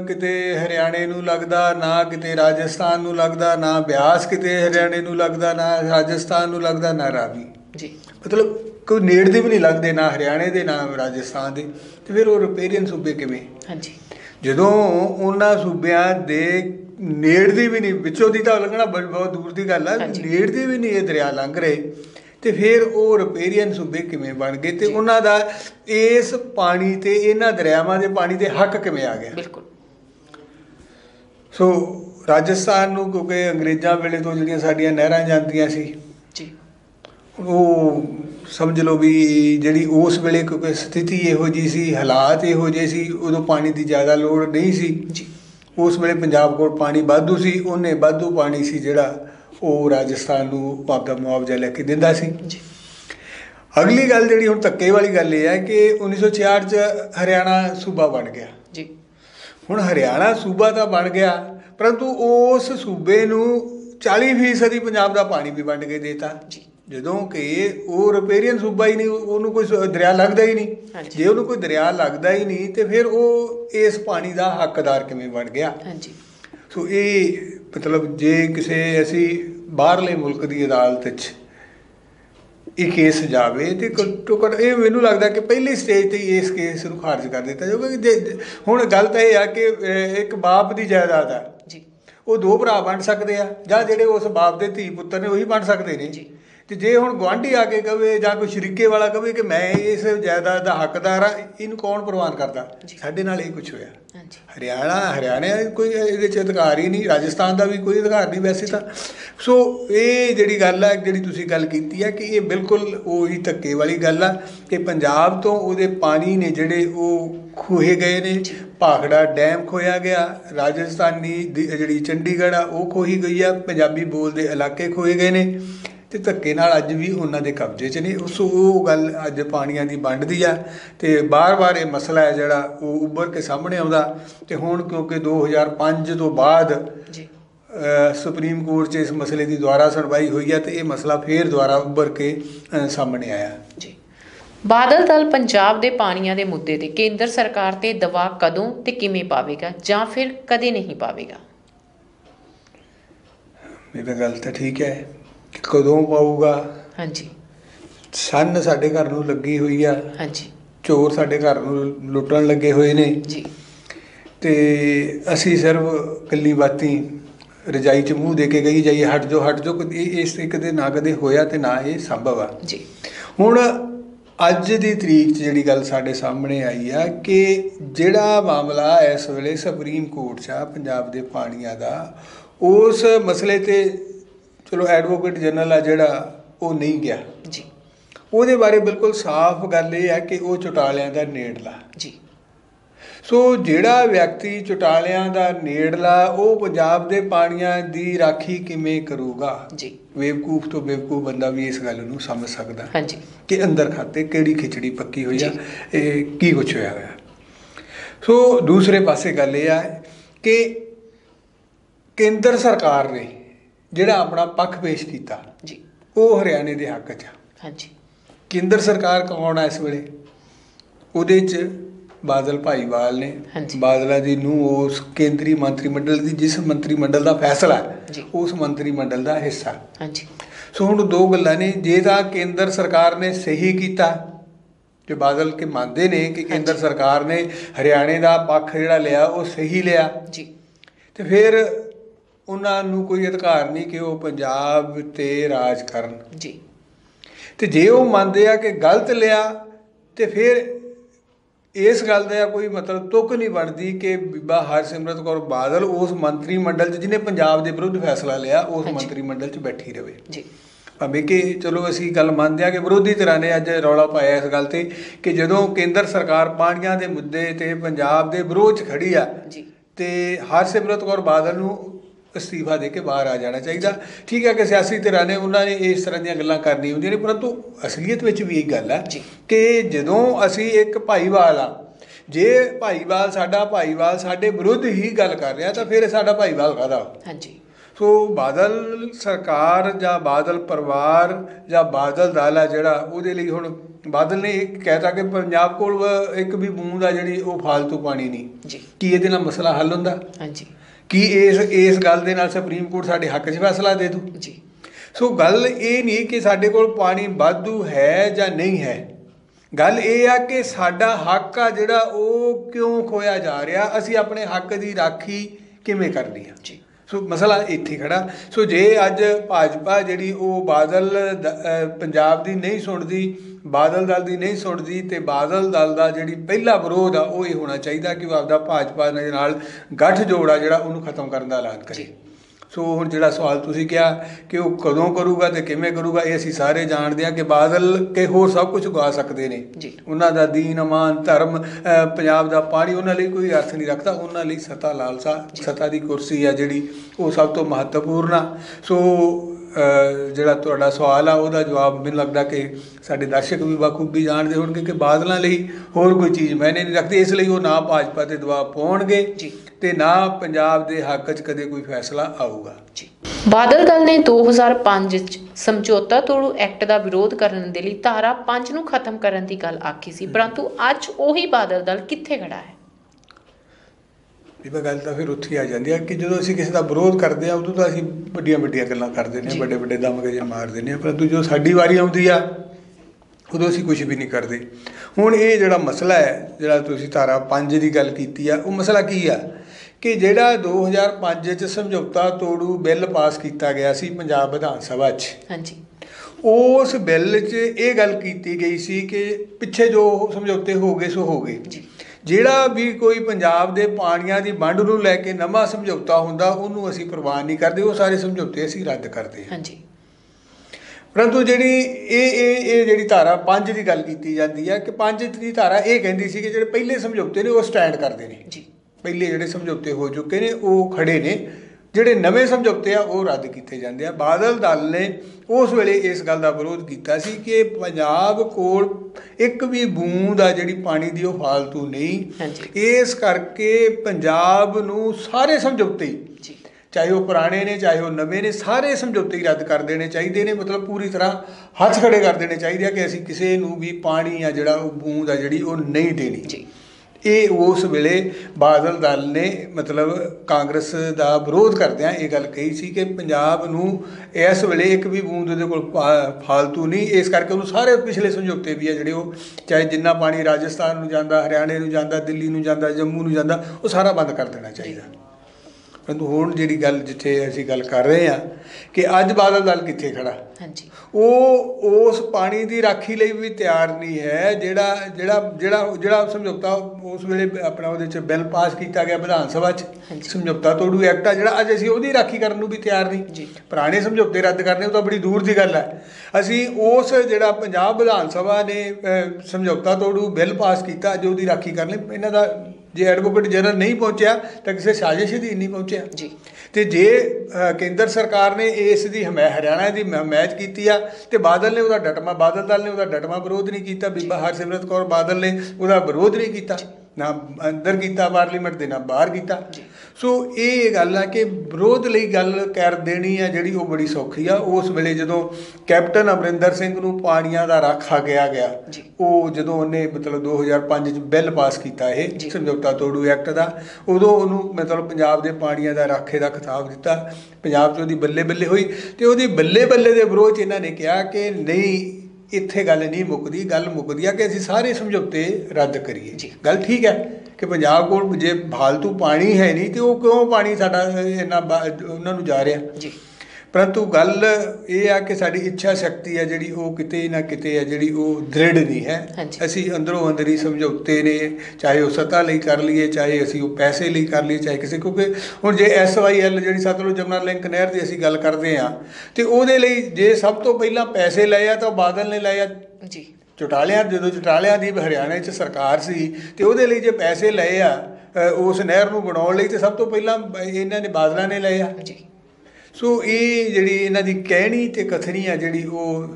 ਕਿਤੇ ਹਰਿਆਣੇ ਨੂੰ ਲੱਗਦਾ ਨਾ ਕਿਤੇ ਰਾਜਸਥਾਨ ਨੂੰ ਲੱਗਦਾ ਨਾ ਬਿਆਸ ਕਿਤੇ ਹਰਿਆਣੇ ਨੂੰ ਲੱਗਦਾ ਨਾ ਰਾਜਸਥਾਨ ਨੂੰ ਲੱਗਦਾ ਨਾ ਰਾਵੀ। ਜੀ। ਮਤਲਬ ਕੋਈ ਨੇੜ ਦੇ ਵੀ ਨਹੀਂ ਲੱਗਦੇ ਨਾ ਹਰਿਆਣੇ ਦੇ ਨਾ ਰਾਜਸਥਾਨ ਦੇ। ਤੇ ਫਿਰ ਉਹ ਰਿਪੇਰੀਅਨ ਸੂਬੇ ਕਿਵੇਂ? ਹਾਂਜੀ। ਜਦੋਂ ਉਹਨਾਂ ਸੂਬਿਆਂ ਦੇ ਨੇੜ ਦੀ ਵੀ ਨਹੀਂ ਵਿੱਚੋਂ ਦੀ ਤਾਂ ਲੱਗਣਾ ਬ- ਬਹੁਤ ਦੂਰ ਦੀ ਗੱਲ ਆ। ਨੇੜ ਦੀ ਵੀ ਨਹੀਂ ਇਹ ਦਰਿਆ ਲੰਘ ਰਹੇ। ਤੇ ਫਿਰ ਉਹ ਰਿਪੇਰੀਅਨ ਸੂਬੇ ਕਿਵੇਂ ਬਣ ਗਏ ਤੇ। ਉਹਨਾਂ ਦਾ ਇਸ ਪਾਣੀ ਤੇ ਇਹਨਾਂ ਦਰਿਆਵਾਂ ਦੇ ਪਾਣੀ ਤੇ ਹੱਕ ਕਿਵੇਂ ਆ ਗਿਆ ਬਿਲਕੁਲ। ਸੋ ਰਾਜਸਥਾਨ ਨੂੰ ਕਿਉਂਕਿ ਅੰਗਰੇਜ਼ਾਂ ਵੇਲੇ ਤੋਂ ਜਿਹੜੀਆਂ ਸਾਡੀਆਂ ਨਹਿਰਾਂ ਜਾਂਦੀਆਂ ਸੀ ਜੀ। ਉਹ ਸਮਝ ਲਓ ਵੀ ਜਿਹੜੀ ਉਸ ਵੇਲੇ ਕਿਉਂਕਿ ਸਥਿਤੀ ਇਹੋ ਜੀ ਸੀ ਹਾਲਾਤ ਇਹੋ ਜਿਹੇ ਸੀ ਉਦੋਂ ਪਾਣੀ ਦੀ ਜ਼ਿਆਦਾ ਲੋੜ ਨਹੀਂ ਸੀ। ਜੀ। ਉਸ ਵੇਲੇ ਪੰਜਾਬ ਕੋਲ ਪਾਣੀ ਵਾਧੂ ਸੀ ਉਹਨੇ ਵਾਧੂ ਪਾਣੀ ਸੀ ਜਿਹੜਾ ਉਹ ਰਾਜਸਥਾਨ ਨੂੰ ਆਪਦਾ ਮੁਆਵਜ਼ਾ ਲੈ ਕੇ ਦਿੰਦਾ ਸੀ। ਜੀ। ਅਗਲੀ ਗੱਲ ਜਿਹੜੀ ਹੁਣ ਧੱਕੇ ਵਾਲੀ ਗੱਲ ਇਹ ਹੈ ਕਿ 1966 ਚ ਹਰਿਆਣਾ ਸੂਬਾ ਬਣ ਗਿਆ। ਜੀ। ਹੁਣ ਹਰਿਆਣਾ ਸੂਬਾ ਤਾਂ ਬਣ ਗਿਆ ਪਰੰਤੂ ਉਸ ਸੂਬੇ ਨੂੰ 40% ਹੀ ਪੰਜਾਬ ਦਾ ਪਾਣੀ ਵੀ ਵੰਡ ਕੇ ਦੇਤਾ। ਜੀ। ਜਦੋਂ ਕਿ ਉਹ ਰਿਪੇਰੀਅਨ ਸੂਬਾ ਹੀ ਨਹੀਂ ਉਹ- ਉਹਨੂੰ ਕੋਈ ਦਰਿਆ ਲੱਗਦਾ ਹੀ ਨਹੀਂ। ਜੇ ਉਹਨੂੰ ਕੋਈ ਦਰਿਆ ਲੱਗਦਾ ਹੀ ਨਹੀਂ ਤੇ ਫਿਰ ਉਹ ਇਸ ਪਾਣੀ ਦਾ ਹੱਕਦਾਰ ਕਿਵੇਂ ਬਣ ਗਿਆ? ਹਾਂਜੀ। ਸੋ ਇਹ ਮਤਲਬ ਜੇ ਕਿਸੇ ਅਸੀਂ ਬਾਹਰਲੇ ਮੁਲਕ ਦੀ ਅਦਾਲਤ 'ਚ ਇਹ ਕੇਸ ਜਾਵੇ ਤੇ ਘੱਟੋ ਘੱਟ ਇਹ ਮੈਨੂੰ ਲੱਗਦਾ ਕਿ ਪਹਿਲੀ ਸਟੇਜ ਤੇ ਹੀ ਇਸ ਕੇਸ ਨੂੰ ਖਾਰਜ ਕਰ ਦਿੱਤਾ ਜਾਊਗਾ ਕਿ ਜੇ- ਹੁਣ ਗੱਲ ਤਾਂ ਇਹ ਆ ਕਿ ਇੱਕ ਬਾਪ ਦੀ ਜਾਇਦਾਦ ਆ। ਜੀ। ਉਹ ਦੋ ਭਰਾ ਬਣ ਸਕਦੇ ਆ ਜਾਂ ਜਿਹੜੇ ਉਸ ਬਾਪ ਦੇ ਧੀ ਪੁੱਤਰ ਨੇ ਉਹੀ ਬਣ ਸਕਦੇ ਨੇ। ਜੀ। ਤੇ ਜੇ ਹੁਣ ਗਵਾਂਢੀ ਆ ਕੇ ਕਵੇ ਜਾਂ ਕੋਈ ਸ਼ਰੀਕੇ ਵਾਲਾ ਕਵੇ ਕਿ ਮੈਂ ਇਸ ਜਾਇਦਾਦ ਦਾ ਹੱਕਦਾਰ ਆ ਇਹਨੂੰ ਕੌਣ ਪ੍ਰਵਾਨ ਕਰਦਾ। ਸਾਡੇ ਨਾਲ ਇਹ ਕੁਝ ਹੋਇਆ। ਹਰਿਆਣਾ ਹਰਿਆਣੇ ਕੋਈ ਇਹਦੇ ਚ ਅਧਿਕਾਰ ਹੀ ਨਹੀਂ ਰਾਜਸਥਾਨ ਦਾ ਵੀ ਕੋਈ ਅਧਿਕਾਰ ਨਹੀਂ ਵੈਸੇ ਤਾਂ। ਸੋ ਇਹ ਜਿਹੜੀ ਗੱਲ ਹੈ ਜਿਹੜੀ ਤੁਸੀਂ ਗੱਲ ਕੀਤੀ ਹੈ ਕਿ ਇਹ ਬਿਲਕੁਲ ਉਹੀ ਧੱਕੇ ਵਾਲੀ ਗੱਲ ਆ ਕਿ ਪੰਜਾਬ ਤੋਂ ਉਹਦੇ ਪਾਣੀ ਨੇ ਜਿਹੜੇ ਉਹ ਖੋਹੇ ਗਏ ਨੇ ਭਾਖੜਾ ਡੈਮ ਖੋਇਆ ਗਿਆ ਰਾਜਸਥਾਨੀ ਜਿਹੜੀ ਚੰਡੀਗੜ੍ਹ ਆ ਉਹ ਖੋਹੀ ਗਈ ਆ ਪੰਜਾਬੀ ਬੋਲਦੇ ਇਲਾਕੇ ਖੋਏ ਗਏ ਨੇ। ਤੇ ਧੱਕੇ ਨਾਲ ਅੱਜ ਵੀ ਉਹਨਾਂ ਦੇ ਕਬਜ਼ੇ 'ਚ ਨੇ। ਉਸ ਉਹ ਗੱਲ ਅੱਜ ਪਾਣੀਆਂ ਦੀ ਵੰਡ ਦੀ ਆ ਤੇ ਬਾਰ-ਬਾਰ ਇਹ ਮਸਲਾ ਹੈ ਜਿਹੜਾ ਉਹ ਉੱਭਰ ਕੇ ਸਾਹਮਣੇ ਆਉਂਦਾ ਤੇ ਹੁਣ ਕਿਉਂਕਿ 2005 ਤੋਂ ਬਾਅਦ ਜੀ। ਸੁਪਰੀਮ ਕੋਰਟ 'ਚ ਇਸ ਮਸਲੇ ਦੀ ਦੁਆਰਾ ਸੁਣਵਾਈ ਹੋਈ ਹੈ ਤੇ ਇਹ ਮਸਲਾ ਫੇਰ ਦੁਆਰਾ ਉੱਭਰ ਕੇ ਸਾਹਮਣੇ ਆਇਆ। ਜੀ। ਬਾਦਲ ਦਲ ਪੰਜਾਬ ਦੇ ਪਾਣੀਆਂ ਦੇ ਮੁੱਦੇ ਤੇ ਕੇਂਦਰ ਸਰਕਾਰ ਤੇ ਦਬਾਅ ਕਦੋਂ ਤੇ ਕਿਵੇਂ ਪਾਵੇਗਾ ਜਾਂ ਫਿਰ ਕਦੇ ਨਹੀਂ ਪਾਵੇਗਾ? ਇਹ ਗੱਲ ਤਾਂ ਠੀਕ ਹੈ। ਕਦੋਂ ਪਾਊਗਾ? ਹਾਂਜੀ। ਸੰਨ ਸਾਡੇ ਘਰ ਨੂੰ ਲੱਗੀ ਹੋਈ ਆ। ਹਾਂਜੀ। ਚੋਰ ਸਾਡੇ ਘਰ ਨੂੰ ਲੁੱਟਣ ਲੱਗੇ ਹੋਏ ਨੇ। ਜੀ। ਤੇ ਅਸੀਂ ਸਿਰਫ ਕੱਲੀ ਬਾਤੀ ਰਜਾਈ ਚ ਮੂੰਹ ਦੇ ਕੇ ਗਈ ਜਾਈਏ ਹਟ ਜੋ ਹਟ ਜੋ ਇਹ ਇਸ ਇੱਕ ਦੇ ਨਾ ਕਦੇ ਹੋਇਆ ਤੇ ਨਾ ਇਹ ਸੰਭਵ ਆ। ਜੀ। ਹੁਣ ਅੱਜ ਦੀ ਤਰੀਕ 'ਚ ਜਿਹੜੀ ਗੱਲ ਸਾਡੇ ਸਾਹਮਣੇ ਆਈ ਆ ਕਿ ਜਿਹੜਾ ਮਾਮਲਾ ਇਸ ਵੇਲੇ ਸੁਪਰੀਮ ਕੋਰਟ 'ਚ ਆ ਪੰਜਾਬ ਦੇ ਪਾਣੀਆਂ ਦਾ ਉਸ ਮਸਲੇ ਤੇ ਚਲੋ ਐਡਵੋਕੇਟ ਜਨਰਲ ਆ ਜਿਹੜਾ ਉਹ ਨਹੀਂ ਗਿਆ। ਜੀ। ਉਹਦੇ ਬਾਰੇ ਬਿਲਕੁਲ ਸਾਫ਼ ਗੱਲ ਇਹ ਹੈ ਕਿ ਉਹ ਚੁਟਾਲਿਆਂ ਦਾ ਨੇੜਲਾ। ਜੀ। ਸੋ ਜਿਹੜਾ ਵਿਅਕਤੀ ਚੁਟਾਲਿਆਂ ਦਾ ਨੇੜਲਾ ਉਹ ਪੰਜਾਬ ਦੇ ਪਾਣੀਆਂ ਦੀ ਰਾਖੀ ਕਿਵੇਂ ਕਰੂਗਾ? ਜੀ। ਬੇਵਕੂਫ ਤੋਂ ਬੇਵਕੂਫ ਬੰਦਾ ਵੀ ਇਸ ਗੱਲ ਨੂੰ ਸਮਝ ਸਕਦਾ। ਹਾਂਜੀ। ਕਿ ਅੰਦਰ ਖਾਤੇ ਕਿਹੜੀ ਖਿਚੜੀ ਪੱਕੀ ਹੋਈ ਆ। ਇਹ ਕੀ ਕੁਛ ਹੋਇਆ ਹੋਇਆ। ਸੋ ਦੂਸਰੇ ਪਾਸੇ ਗੱਲ ਇਹ ਆ ਕਿ ਕੇਂਦਰ ਸਰਕਾਰ ਨੇ ਜਿਹੜਾ ਆਪਣਾ ਪੱਖ ਪੇਸ਼ ਕੀਤਾ। ਜੀ। ਉਹ ਹਰਿਆਣੇ ਦੇ ਹੱਕ 'ਚ ਹਾਂਜੀ। ਕੇਂਦਰ ਸਰਕਾਰ ਕੌਣ ਆ ਇਸ ਵੇਲੇ? ਉਹਦੇ 'ਚ ਬਾਦਲ ਭਾਈਵਾਲ ਨੇ। ਬਾਦਲਾਂ ਦੀ ਨੂੰ ਉਸ ਕੇਂਦਰੀ ਮੰਤਰੀ ਮੰਡਲ ਦੀ ਜਿਸ ਮੰਤਰੀ ਮੰਡਲ ਦਾ ਫੈਸਲਾ ਹੈ, ਜੀ। ਉਸ ਮੰਤਰੀ ਮੰਡਲ ਦਾ ਹਿੱਸਾ। ਹਾਂਜੀ। ਸੋ ਹੁਣ ਦੋ ਗੱਲਾਂ ਨੇ। ਜੇ ਤਾਂ ਕੇਂਦਰ ਸਰਕਾਰ ਨੇ ਸਹੀ ਕੀਤਾ ਜੇ ਬਾਦਲ ਕੇ ਮੰਨਦੇ ਨੇ ਕਿ ਕੇਂਦਰ। ਸਰਕਾਰ ਨੇ ਹਰਿਆਣੇ ਦਾ ਪੱਖ ਜਿਹੜਾ ਲਿਆ ਉਹ ਸਹੀ ਲਿਆ। ਜੀ। ਤੇ ਫਿਰ ਉਹਨਾਂ ਨੂੰ ਕੋਈ ਅਧਿਕਾਰ ਨਹੀਂ ਕਿ ਉਹ ਪੰਜਾਬ ਤੇ ਰਾਜ ਕਰਨ। ਜੀ। ਤੇ ਜੇ ਉਹ ਮੰਨਦੇ ਆ ਕਿ ਗਲਤ ਲਿਆ ਤੇ ਫਿਰ ਇਸ ਗੱਲ ਦਾ ਕੋਈ ਮਤਲਬ ਤੁਕ ਨਹੀਂ ਬਣਦੀ ਕਿ ਬੀਬਾ ਹਰਸਿਮਰਤ ਕੌਰ ਬਾਦਲ ਉਸ ਮੰਤਰੀ ਮੰਡਲ 'ਚ ਜਿਹਨੇ ਪੰਜਾਬ ਦੇ ਵਿਰੁੱਧ ਫੈਸਲਾ ਲਿਆ ਉਸ। ਮੰਤਰੀ ਮੰਡਲ 'ਚ ਬੈਠੀ ਰਵੇ। ਜੀ। ਭਾਵੇਂ ਕਿ ਚਲੋ ਅਸੀਂ ਗੱਲ ਮੰਨਦੇ ਆ ਕਿ ਵਿਰੋਧੀ ਧਿਰਾਂ ਨੇ ਅੱਜ ਰੌਲਾ ਪਾਇਆ ਇਸ ਗੱਲ ਤੇ ਕਿ ਜਦੋਂ ਕੇਂਦਰ ਸਰਕਾਰ ਪਾਣੀਆਂ ਦੇ ਮੁੱਦੇ ਤੇ ਪੰਜਾਬ ਦੇ ਵਿਰੋਧ 'ਚ ਖੜੀ ਆ ਜੀ। ਤੇ ਹਰਸਿਮਰਤ ਕੌਰ ਬਾਦਲ ਨੂੰ ਅਸਤੀਫਾ ਦੇ ਕੇ ਬਾਹਰ ਆ ਜਾਣਾ ਚਾਹੀਦਾ। ਠੀਕ ਹੈ ਕਿ ਸਿਆਸੀ ਧਿਰਾਂ ਨੇ ਉਹਨਾਂ ਨੇ ਇਸ ਤਰ੍ਹਾਂ ਦੀਆਂ ਗੱਲਾਂ ਕਰਨੀ ਹੁੰਦੀਆਂ ਨੇ ਪਰੰਤੂ ਅਸਲੀਅਤ ਵਿੱਚ ਵੀ ਇੱਕ ਗੱਲ ਹੈ। ਕਿ ਜਦੋਂ ਅਸੀਂ ਇੱਕ ਭਾਈਵਾਲ ਆ ਜੇ ਭਾਈਵਾਲ ਸਾਡਾ ਭਾਈਵਾਲ ਸਾਡੇ ਵਿਰੁੱਧ ਹੀ ਗੱਲ ਕਰ ਰਿਹਾ ਤਾਂ ਫਿਰ ਇਹ ਸਾਡਾ ਭਾਈਵਾਲ ਕਾਹਦਾ? ਹਾਂਜੀ। ਸੋ ਬਾਦਲ ਸਰਕਾਰ ਜਾਂ ਬਾਦਲ ਪਰਿਵਾਰ ਜਾਂ ਬਾਦਲ ਦਲ ਹੈ ਜਿਹੜਾ ਉਹਦੇ ਲਈ ਹੁਣ ਬਾਦਲ ਨੇ ਇਹ ਕਹਿਤਾ ਕਿ ਪੰਜਾਬ ਕੋਲ ਇੱਕ ਵੀ ਬੂੰਦ ਆ ਜਿਹੜੀ ਉਹ ਫालतू ਪਾਣੀ ਨਹੀਂ। ਜੀ। ਕੀ ਇਹਦੇ ਨਾਲ ਮਸਲਾ ਹੱਲ ਹੁੰਦਾ? ਹਾਂਜੀ। ਕੀ ਇਸ ਇਸ ਗੱਲ ਦੇ ਨਾਲ ਸੁਪਰੀਮ ਕੋਰਟ ਸਾਡੇ ਹੱਕ 'ਚ ਫੈਸਲਾ ਦੇ ਦੂ? ਜੀ। ਸੋ ਗੱਲ ਇਹ ਨਹੀਂ ਕਿ ਸਾਡੇ ਕੋਲ ਪਾਣੀ ਵਾਧੂ ਹੈ ਜਾਂ ਨਹੀਂ ਹੈ। ਗੱਲ ਇਹ ਆ ਕਿ ਸਾਡਾ ਹੱਕ ਆ ਜਿਹੜਾ ਉਹ ਕਿਉਂ ਖੋਇਆ ਜਾ ਰਿਹਾ? ਅਸੀਂ ਆਪਣੇ ਹੱਕ ਦੀ ਰਾਖੀ ਕਿਵੇਂ ਕਰਨੀ ਆ? ਜੀ। ਸੋ ਮਸਲਾ ਇੱਥੇ ਖੜਾ। ਸੋ ਜੇ ਅੱਜ ਭਾਜਪਾ ਜਿਹੜੀ ਉਹ ਬਾਦਲ ਪੰਜਾਬ ਦੀ ਨਹੀਂ ਸੁਣਦੀ, ਬਾਦਲ ਦਲ ਦੀ ਨਹੀਂ ਸੁਣਦੀ ਤੇ ਬਾਦਲ ਦਲ ਦਾ ਜਿਹੜੀ ਪਹਿਲਾ ਵਿਰੋਧ ਆ, ਉਹ ਇਹ ਹੋਣਾ ਚਾਹੀਦਾ ਕਿ ਉਹ ਆਪਦਾ ਭਾਜਪਾ ਦੇ ਨਾਲ ਗੱਠ ਆ ਜਿਹੜਾ ਉਹਨੂੰ ਖਤਮ ਕਰਨ ਦਾ ਐਲਾਨ ਕਰੇ। ਸੋ ਹੁਣ ਜਿਹੜਾ ਸਵਾਲ ਤੁਸੀਂ ਕਿਹਾ ਕਿ ਉਹ ਕਦੋਂ ਕਰੂਗਾ ਤੇ ਕਿਵੇਂ ਕਰੂਗਾ ਇਹ ਅਸੀਂ ਸਾਰੇ ਜਾਣਦੇ ਹਾਂ ਕਿ ਬਾਦਲ ਕੇ ਹੋਰ ਸਭ ਕੁਝ ਗਾ ਸਕਦੇ ਨੇ। ਉਹਨਾਂ ਦਾ ਦੀਨ ਅਮਾਨ ਧਰਮ ਪੰਜਾਬ ਦਾ ਪਾਣੀ ਉਹਨਾਂ ਲਈ ਕੋਈ ਅਰਥ ਨਹੀਂ ਰੱਖਦਾ। ਉਹਨਾਂ ਲਈ ਸਤਾ ਲਾਲਸਾ ਸਤਾ ਦੀ ਕੁਰਸੀ ਆ ਜਿਹੜੀ ਉਹ ਸਭ ਤੋਂ ਮਹੱਤਵਪੂਰਨ ਆ। ਸੋ ਜਿਹੜਾ ਤੁਹਾਡਾ ਸਵਾਲ ਆ ਉਹਦਾ ਜਵਾਬ ਮੈਨੂੰ ਲੱਗਦਾ ਕਿ ਸਾਡੇ ਦਰਸ਼ਕ ਵੀ ਬਾਖੂਬੀ ਜਾਣਦੇ ਹੋਣਗੇ ਕਿ ਬਾਦਲਾਂ ਲਈ ਹੋਰ ਕੋਈ ਚੀਜ਼ ਮੈਨੇ ਨਹੀਂ ਰੱਖਦੀ। ਇਸ ਲਈ ਉਹ ਨਾ ਭਾਜਪਾ ਤੇ ਦਬਾਅ ਪਾਉਣਗੇ। ਜੀ। ਤੇ ਨਾ ਪੰਜਾਬ ਦੇ ਹੱਕ 'ਚ ਕਦੇ ਕੋਈ ਫੈਸਲਾ ਆਊਗਾ। ਜੀ। ਬਾਦਲ ਦਲ ਨੇ 2005 ਵਿੱਚ ਸਮਝੌਤਾ ਤੋੜੂ ਐਕਟ ਦਾ ਵਿਰੋਧ ਕਰਨ ਦੇ ਲਈ ਧਾਰਾ 5 ਨੂੰ ਖਤਮ ਕਰਨ ਦੀ ਗੱਲ ਆਖੀ ਸੀ। ਪਰੰਤੂ ਅੱਜ ਉਹੀ ਬਾਦਲ ਦਲ ਕਿੱਥੇ ਖੜਾ ਹੈ? ਇਹ ਗੱਲ ਤਾਂ ਫਿਰ ਉੱਥੇ ਹੀ ਆ ਜਾਂਦੀ ਆ ਕਿ ਜਦੋਂ ਅਸੀਂ ਕਿਸੇ ਦਾ ਵਿਰੋਧ ਕਰਦੇ ਆ ਉਦੋਂ ਤਾਂ ਅਸੀਂ ਵੱਡੀਆਂ ਵੱਡੀਆਂ ਗੱਲਾਂ ਕਰਦੇ ਨੇ। ਵੱਡੇ ਵੱਡੇ ਦਮਗੇ ਜੇ ਮਾਰਦੇ ਨੇ ਪਰੰਤੂ ਜਦੋਂ ਸਾਡੀ ਵਾਰੀ ਆਉਂਦੀ ਆ ਉਦੋਂ ਅਸੀਂ ਕੁਝ ਵੀ ਨਹੀਂ ਕਰਦੇ। ਹੁਣ ਇਹ ਜਿਹੜਾ ਮਸਲਾ ਹੈ ਜਿਹੜਾ ਤੁਸੀਂ ਧਾਰਾ 5 ਦੀ ਗੱਲ ਕੀਤੀ ਆ ਉਹ ਮਸਲਾ ਕੀ ਆ? ਕਿ ਜਿਹੜਾ 2005 ਚ ਸਮਝੌਤਾ ਤੋੜੂ ਬਿੱਲ ਪਾਸ ਕੀਤਾ ਗਿਆ ਸੀ ਪੰਜਾਬ ਵਿਧਾਨ ਸਭਾ 'ਚ। ਹਾਂਜੀ। ਉਸ ਬਿੱਲ 'ਚ ਇਹ ਗੱਲ ਕੀਤੀ ਗਈ ਸੀ ਕਿ ਪਿੱਛੇ ਜੋ ਸਮਝੌਤੇ ਹੋ ਗਏ ਸੋ ਹੋ ਗਏ। ਜਿਹੜਾ ਵੀ ਕੋਈ ਪੰਜਾਬ ਦੇ ਪਾਣੀਆਂ ਦੀ ਵੰਡ ਨੂੰ ਲੈ ਕੇ ਨਵਾਂ ਸਮਝੌਤਾ ਹੁੰਦਾ ਉਹਨੂੰ ਅਸੀਂ ਪ੍ਰਵਾਨ ਨਹੀਂ ਕਰਦੇ ਉਹ ਸਾਰੇ ਸਮਝੌਤੇ ਅਸੀਂ ਰੱਦ ਕਰਦੇ ਹਾਂ। ਹਾਂਜੀ। ਪਰੰਤੂ ਜਿਹੜੀ ਇਹ ਇਹ ਇਹ ਜਿਹੜੀ ਧਾਰਾ 5 ਦੀ ਗੱਲ ਕੀਤੀ ਜਾਂਦੀ ਹੈ ਕਿ 5 ਦੀ ਧਾਰਾ ਇਹ ਕਹਿੰਦੀ ਸੀ ਕਿ ਜਿਹੜੇ ਪਹਿਲੇ ਸਮਝੌਤੇ ਨੇ ਉਹ ਸਟੈਂਡ ਕਰਦੇ ਨੇ। ਜੀ। ਪਹਿਲੇ ਜਿਹੜੇ ਸਮਝੌਤੇ ਹੋ ਚੁੱਕੇ ਨੇ ਉਹ ਖੜੇ ਨੇ। ਜਿਹੜੇ ਨਵੇਂ ਸਮਝੌਤੇ ਆ ਉਹ ਰੱਦ ਕੀਤੇ ਜਾਂਦੇ ਆ। ਬਾਦਲ ਦਲ ਨੇ ਉਸ ਵੇਲੇ ਇਸ ਗੱਲ ਦਾ ਵਿਰੋਧ ਕੀਤਾ ਸੀ ਕਿ ਪੰਜਾਬ ਕੋਲ ਇੱਕ ਵੀ ਬੂੰਦ ਆ ਜਿਹੜੀ ਪਾਣੀ ਦੀ ਉਹ ਫਾਲਤੂ ਨਹੀਂ। ਇਸ ਕਰਕੇ ਪੰਜਾਬ ਨੂੰ ਸਾਰੇ ਸਮਝੌਤੇ ਜੀ। ਚਾਹੇ ਉਹ ਪੁਰਾਣੇ ਨੇ ਚਾਹੇ ਉਹ ਨਵੇਂ ਨੇ ਸਾਰੇ ਸਮਝੌਤੇ ਰੱਦ ਕਰ ਦੇਣੇ ਚਾਹੀਦੇ ਨੇ। ਮਤਲਬ ਪੂਰੀ ਤਰ੍ਹਾਂ ਹੱਥ ਖੜੇ ਕਰ ਦੇਣੇ ਚਾਹੀਦੇ ਆ ਕਿ ਅਸੀਂ ਕਿਸੇ ਨੂੰ ਵੀ ਪਾਣੀ ਆ ਜਿਹੜਾ ਉਹ ਬੂੰਦ ਆ ਜਿਹੜੀ ਉਹ ਨਹੀਂ ਦੇਣੀ। ਜੀ। ਇਹ ਉਸ ਵੇਲੇ ਬਾਦਲ ਦਲ ਨੇ ਮਤਲਬ ਕਾਂਗਰਸ ਦਾ ਵਿਰੋਧ ਕਰਦਿਆਂ ਇਹ ਗੱਲ ਕਹੀ ਸੀ ਕਿ ਪੰਜਾਬ ਨੂੰ ਇਸ ਵੇਲੇ ਇੱਕ ਵੀ ਬੂੰਦ ਉਹਦੇ ਕੋਲ ਫਾਲਤੂ ਨਹੀਂ। ਇਸ ਕਰਕੇ ਉਹਨੂੰ ਸਾਰੇ ਪਿਛਲੇ ਸਮਝੌਤੇ ਵੀ ਆ ਜਿਹੜੇ ਉਹ, ਚਾਹੇ ਜਿੰਨਾ ਪਾਣੀ ਰਾਜਸਥਾਨ ਨੂੰ ਜਾਂਦਾ, ਹਰਿਆਣੇ ਨੂੰ ਜਾਂਦਾ, ਦਿੱਲੀ ਨੂੰ ਜਾਂਦਾ, ਜੰਮੂ ਨੂੰ ਜਾਂਦਾ, ਉਹ ਸਾਰਾ ਬੰਦ ਕਰ ਦੇਣਾ ਚਾਹੀਦਾ। ਪਰੰਤੂ ਹੁਣ ਜਿਹੜੀ ਗੱਲ ਜਿੱਥੇ ਅਸੀਂ ਗੱਲ ਕਰ ਰਹੇ ਆ ਕਿ ਅੱਜ ਬਾਦਲ ਦਲ ਕਿੱਥੇ ਖੜਾ ਹਾਂਜੀ ਉਹ ਉਸ ਪਾਣੀ ਦੀ ਰਾਖੀ ਲਈ ਵੀ ਤਿਆਰ ਨਹੀਂ ਹੈ ਜਿਹੜਾ ਜਿਹੜਾ ਜਿਹੜਾ ਜਿਹੜਾ ਸਮਝੌਤਾ ਉਸ ਵੇਲੇ ਆਪਣਾ ਉਹਦੇ ਚ ਬਿੱਲ ਪਾਸ ਕੀਤਾ ਗਿਆ ਵਿਧਾਨ ਸਭਾ ਚ। ਸਮਝੌਤਾ ਤੋੜੂ ਐਕਟ ਆ ਜਿਹੜਾ ਅੱਜ ਅਸੀਂ ਉਹਦੀ ਰਾਖੀ ਕਰਨ ਨੂੰ ਵੀ ਤਿਆਰ ਨਹੀਂ ਜੀ। ਪੁਰਾਣੇ ਸਮਝੌਤੇ ਰੱਦ ਕਰਨੇ ਉਹ ਤਾਂ ਬੜੀ ਦੂਰ ਦੀ ਗੱਲ ਹੈ ਅਸੀਂ ਉਸ ਜਿਹੜਾ ਪੰਜਾਬ ਵਿਧਾਨ ਸਭਾ ਨੇ ਸਮਝੌਤਾ ਤੋੜੂ ਬਿੱਲ ਪਾਸ ਕੀਤਾ ਅੱਜ ਉਹਦੀ ਰਾਖੀ ਕਰਨ ਲਈ ਇਹਨਾਂ ਦਾ ਜੇ ਐਡਵੋਕੇਟ ਜਨਰਲ ਨਹੀਂ ਪਹੁੰਚਿਆ ਤਾਂ ਕਿਸੇ ਸਾਜ਼ਿਸ਼ ਦੀ ਨਹੀਂ ਪਹੁੰਚਿਆ। ਜੀ। ਤੇ ਜੇ ਕੇਂਦਰ ਸਰਕਾਰ ਨੇ ਇਸ ਦੀ ਹਮੈ ਹਰਿਆਣਾ ਦੀ ਹਮਾਇਤ ਕੀਤੀ ਆ ਤੇ ਬਾਦਲ ਨੇ ਉਹਦਾ ਡਟਮਾ ਬਾਦਲ ਦਲ ਨੇ ਉਹਦਾ ਡਟਮਾ ਵਿਰੋਧ ਨਹੀਂ ਕੀਤਾ ਬੀਬਾ ਹਰਸਿਮਰਤ ਕੌਰ ਬਾਦਲ ਨੇ ਉਹਦਾ ਵਿਰੋਧ ਨਹੀਂ ਕੀਤਾ ਨਾ ਅੰਦਰ ਕੀਤਾ ਪਾਰਲੀਮੈਂਟ ਦੇ ਨਾ ਬਾਹਰ ਕੀਤਾ। ਸੋ ਇਹ ਗੱਲ ਆ ਕਿ ਵਿਰੋਧ ਲਈ ਗੱਲ ਕਰ ਦੇਣੀ ਆ ਜਿਹੜੀ ਉਹ ਬੜੀ ਸੌਖੀ ਆ ਉਸ ਵੇਲੇ ਜਦੋਂ ਕੈਪਟਨ ਅਮਰਿੰਦਰ ਸਿੰਘ ਨੂੰ ਪਾਣੀਆਂ ਦਾ ਰੱਖ ਗਿਆ ਗਿਆ। ਉਹ ਜਦੋਂ ਉਹਨੇ ਮਤਲਬ 2005 ਚ ਬਿੱਲ ਪਾਸ ਕੀਤਾ। ਇਹ ਸਮਝੌਤਾ ਤੋੜੂ ਐਕਟ ਦਾ ਉਦੋਂ ਉਹਨੂੰ ਮਤਲਬ ਪੰਜਾਬ ਦੇ ਪਾਣੀਆਂ ਦਾ ਰਾਖੇ ਦਾ ਖਿਤਾਬ ਦਿੱਤਾ ਪੰਜਾਬ 'ਚ ਉਹਦੀ ਬੱਲੇ ਬੱਲੇ ਹੋਈ ਤੇ ਉਹਦੀ ਬੱਲੇ ਬੱਲੇ ਦੇ ਵਿਰੋਧ 'ਚ ਇਹਨਾਂ ਨੇ ਕਿਹਾ ਕਿ ਨਹੀਂ ਇੱਥੇ ਗੱਲ ਨਹੀਂ ਮੁੱਕਦੀ ਗੱਲ ਮੁੱਕਦੀ ਆ ਕਿ ਅਸੀਂ ਸਾਰੇ ਸਮਝੌਤੇ ਰੱਦ ਕਰੀਏ। ਗੱਲ ਠੀਕ ਹੈ ਕਿ ਪੰਜਾਬ ਕੋਲ ਜੇ ਫਾਲਤੂ ਪਾਣੀ ਹੈ ਨਹੀਂ ਤੇ ਉਹ ਕਿਉਂ ਪਾਣੀ ਸਾਡਾ ਇੰਨਾ ਬਾ- ਉਹਨਾਂ ਨੂੰ ਜਾ ਰਿਹਾ? ਜੀ। ਪਰੰਤੂ ਗੱਲ ਇਹ ਆ ਕਿ ਸਾਡੀ ਇੱਛਾ ਸ਼ਕਤੀ ਹੈ ਜਿਹੜੀ ਉਹ ਕਿਤੇ ਨਾ ਕਿਤੇ ਹੈ ਜਿਹੜੀ ਉਹ ਦ੍ਰਿੜ ਨਹੀਂ ਹੈ। ਅਸੀਂ ਅੰਦਰੋਂ ਅੰਦਰੀ ਸਮਝੌਤੇ ਨੇ ਚਾਹੇ ਉਹ ਸੱਤਾ ਲਈ ਕਰ ਲਈਏ ਚਾਹੇ ਅਸੀਂ ਉਹ ਪੈਸੇ ਲਈ ਕਰ ਲਈਏ ਚਾਹੇ ਕਿਸੇ ਕਿਉਂਕਿ ਹੁਣ ਜੇ ਐਸਵਾਈਐਲ ਜਿਹੜੀ ਸਤਲੁਜ ਜਮਨਾ ਲਿੰਕ ਨਹਿਰ ਦੀ ਅਸੀਂ ਗੱਲ ਕਰਦੇ ਆ ਤੇ ਉਹਦੇ ਲਈ ਜੇ ਸਭ ਤੋਂ ਪਹਿਲਾਂ ਪੈਸੇ ਲਏ ਆ ਤਾਂ ਬਾਦਲ ਨੇ ਲਏ ਆ। ਜੀ। ਚਟਾਲਿਆਂ ਜਦੋਂ ਚਟਾਲਿਆਂ ਦੀ ਹਰਿਆਣੇ 'ਚ ਸਰਕਾਰ ਸੀ ਤੇ ਉਹਦੇ ਲਈ ਜੇ ਪੈਸੇ ਲਏ ਆ ਉਸ ਨਹਿਰ ਨੂੰ ਬਣਾਉਣ ਲਈ ਤੇ ਸਭ ਤੋਂ ਪਹਿਲਾਂ ਇਹਨਾਂ ਨੇ ਬਾਦਲਾਂ ਨੇ ਲਏ ਆ। ਜੀ ਸੋ ਇਹ ਜਿਹੜੀ ਇਹਨਾਂ ਦੀ ਕਹਿਣੀ ਤੇ ਕਥਨੀ ਆ ਜਿਹੜੀ ਉਹ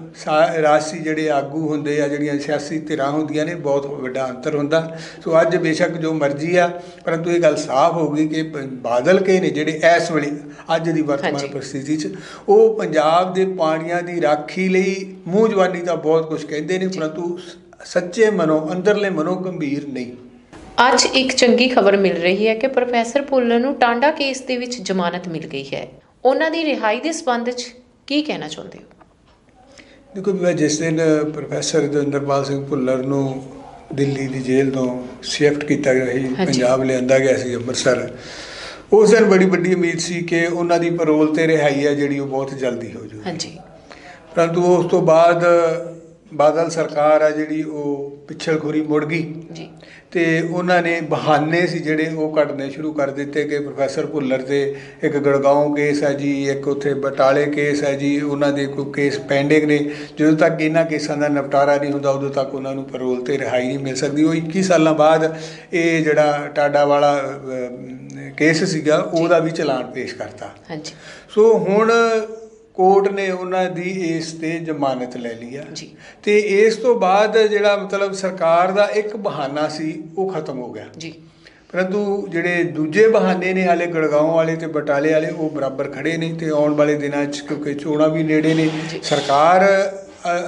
ਰਾਜਸੀ ਜਿਹੜੇ ਆਗੂ ਹੁੰਦੇ ਆ ਜਿਹੜੀਆਂ ਸਿਆਸੀ ਧਿਰਾਂ ਹੁੰਦੀਆਂ ਨੇ ਬਹੁਤ ਵੱਡਾ ਅੰਤਰ ਹੁੰਦਾ। ਸੋ ਅੱਜ ਬੇਸ਼ੱਕ ਜੋ ਮਰਜ਼ੀ ਆ ਪਰੰਤੂ ਇਹ ਗੱਲ ਸਾਫ਼ ਹੋ ਗਈ ਕਿ ਬਾਦਲ ਕੇ ਨੇ ਜਿਹੜੇ ਇਸ ਵੇਲੇ ਅੱਜ ਦੀ ਵਰਤਮਾਨ। ਪਰਿਸਥਿਤੀ 'ਚ ਉਹ ਪੰਜਾਬ ਦੇ ਪਾਣੀਆਂ ਦੀ ਰਾਖੀ ਲਈ ਮੂੰਹ ਜਵਾਨੀ ਤਾਂ ਬਹੁਤ ਕੁਝ ਕਹਿੰਦੇ ਨੇ ਪਰੰਤੂ ਸੱਚੇ ਮਨੋਂ ਅੰਦਰਲੇ ਮਨੋਂ ਗੰਭੀਰ ਨਹੀਂ। ਅੱਜ ਇੱਕ ਚੰਗੀ ਖਬਰ ਮਿਲ ਰਹੀ ਹੈ ਕਿ ਪ੍ਰੋਫੈਸਰ ਭੁੱਲਰ ਨੂੰ ਟਾਂਡਾ ਕੇਸ ਦੇ ਵਿੱਚ ਜ਼ਮਾਨਤ ਮਿਲ ਗਈ ਹੈ। ਉਹਨਾਂ ਦੀ ਰਿਹਾਈ ਦੇ ਸੰਬੰਧ ਵਿੱਚ ਕੀ ਕਹਿਣਾ ਚਾਹੁੰਦੇ ਹੋ? ਦੇਖੋ ਮੈਂ ਜਿਸ ਦਿਨ ਪ੍ਰੋਫੈਸਰ ਦਵਿੰਦਰਪਾਲ ਸਿੰਘ ਭੁੱਲਰ ਨੂੰ ਦਿੱਲੀ ਦੀ ਜੇਲ੍ਹ ਤੋਂ ਸ਼ਿਫਟ ਕੀਤਾ ਗਿਆ ਸੀ। ਪੰਜਾਬ ਲਿਆਂਦਾ ਗਿਆ ਸੀ ਅੰਮ੍ਰਿਤਸਰ ਉਸ ਦਿਨ ਬੜੀ ਵੱਡੀ ਉਮੀਦ ਸੀ ਕਿ ਉਹਨਾਂ ਦੀ ਪਰੋਲ ਤੇ ਰਿਹਾਈ ਹੈ ਜਿਹੜੀ ਉਹ ਬਹੁਤ ਜਲਦੀ ਹੋ ਜੂਗੀ ਹਾਂਜੀ। ਪਰੰਤੂ ਉਸ ਤੋਂ ਬਾਅਦ ਬਾਦਲ ਸਰਕਾਰ ਆ ਜਿਹੜੀ ਉਹ ਪਿੱਛਲਖੋਰੀ ਮੁੜ ਗਈ। ਜੀ। ਤੇ ਉਹਨਾਂ ਨੇ ਬਹਾਨੇ ਸੀ ਜਿਹੜੇ ਉਹ ਕੱਢਨੇ ਸ਼ੁਰੂ ਕਰ ਦਿੱਤੇ ਕਿ ਪ੍ਰੋਫੈਸਰ ਭੁੱਲਰ ਤੇ ਇੱਕ ਗੜਗਾਉਂ ਕੇਸ ਹੈ ਜੀ ਇੱਕ ਉੱਥੇ ਬਟਾਲੇ ਕੇਸ ਹੈ ਜੀ ਉਹਨਾਂ ਦੇ ਕੋਈ ਕੇਸ ਪੈਂਡਿੰਗ ਨੇ। ਜਦੋਂ ਤੱਕ ਇਹਨਾਂ ਕੇਸਾਂ ਦਾ ਨਿਪਟਾਰਾ ਨਹੀਂ ਹੁੰਦਾ ਉਦੋਂ ਤੱਕ ਉਹਨਾਂ ਨੂੰ ਪੈਰੋਲ ਤੇ ਰਿਹਾਈ ਨਹੀਂ ਮਿਲ ਸਕਦੀ। ਉਹ 21 ਸਾਲਾਂ ਬਾਅਦ ਇਹ ਜਿਹੜਾ ਟਾਡਾ ਵਾਲਾ ਕੇਸ ਸੀਗਾ ਉਹਦਾ ਵੀ ਚਲਾਨ ਪੇਸ਼ ਕਰਤਾ। ਹਾਂਜੀ। ਸੋ ਹੁਣ ਕੋਰਟ ਨੇ ਉਹਨਾਂ ਦੀ ਇਸ ਤੇ ਜ਼ਮਾਨਤ ਲੈ ਲਈ ਆ। ਤੇ ਇਸ ਤੋਂ ਬਾਅਦ ਜਿਹੜਾ ਮਤਲਬ ਸਰਕਾਰ ਦਾ ਇੱਕ ਬਹਾਨਾ ਸੀ ਉਹ ਖਤਮ ਹੋ ਗਿਆ। ਜੀ। ਪਰੰਤੂ ਜਿਹੜੇ ਦੂਜੇ ਬਹਾਨੇ ਨੇ ਹਾਲੇ ਗੜਗਾਉਂ ਵਾਲੇ ਤੇ ਬਟਾਲੇ ਵਾਲੇ ਉਹ ਬਰਾਬਰ ਖੜੇ ਨੇ ਤੇ ਆਉਣ ਵਾਲੇ ਦਿਨਾਂ 'ਚ ਕਿਉਂਕਿ ਚੋਣਾਂ ਵੀ ਨੇੜੇ ਨੇ। ਸਰਕਾਰ